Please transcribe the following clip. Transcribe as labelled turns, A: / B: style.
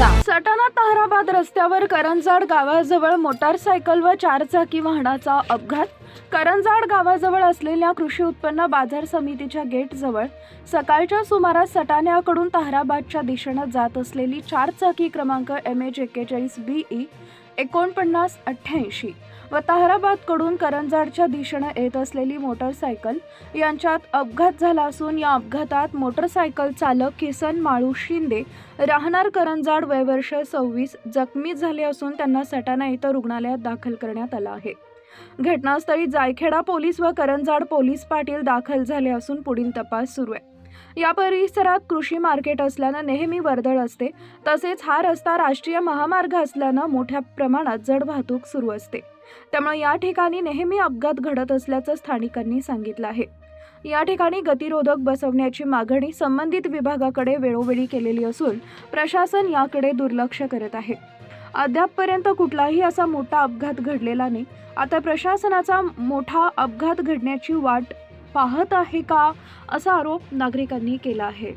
A: ताहराबाद रस्त्यावर करंजाड गावाजवळ मोटारसायकल व चारचाकी वाहनाचा अपघात. करंजाड गावाजवळ असलेल्या कृषी उत्पन्न बाजार समितीच्या गेटजवळ सकाळच्या सुमारास सटाण्याकडून ताहराबादच्या दिशेनं जात असलेली चारचाकी क्रमांक एम एच एक्केचाळीस बी ई एकोणपन्नास अठ्ठ्याऐंशी. व ताहराबादकडून करंजाडच्या दिशेनं येत असलेली मोटरसायकल यांच्यात अपघात झाला असून या अपघातात मोटरसायकल चालक किसन माळू शिंदे राहणार करंजाड वयवर्ष सव्वीस जखमी झाले असून त्यांना सटाणा इथं रुग्णालयात दाखल करण्यात आलं आहे. घटनास्थळी जायखेडा पोलीस व करंजाड पोलीस पाटील दाखल झाले असून पुढील तपास सुरू आहे. या परिसरात कृषी मार्केट असल्यानं नेहमी वर्दळ असते. तसेच हा रस्ता राष्ट्रीय महामार्ग असल्यानं मोठ्या प्रमाणात जड वाहतूक सुरू असते. त्यामुळे या ठिकाणी नेहमी अपघात घडत असल्याचं स्थानिकांनी सांगितलं आहे. या ठिकाणी गतिरोधक बसवण्याची मागणी संबंधित विभागाकडे वेळोवेळी केलेली असून प्रशासन याकडे दुर्लक्ष करत आहे. अद्यापपर्यंत कुठलाही असा मोठा अपघात घडलेला नाही. आता प्रशासनाचा मोठा अपघात घडण्याची वाट पाहत आहे का? असा आरोप नागरिकांनी केला आहे.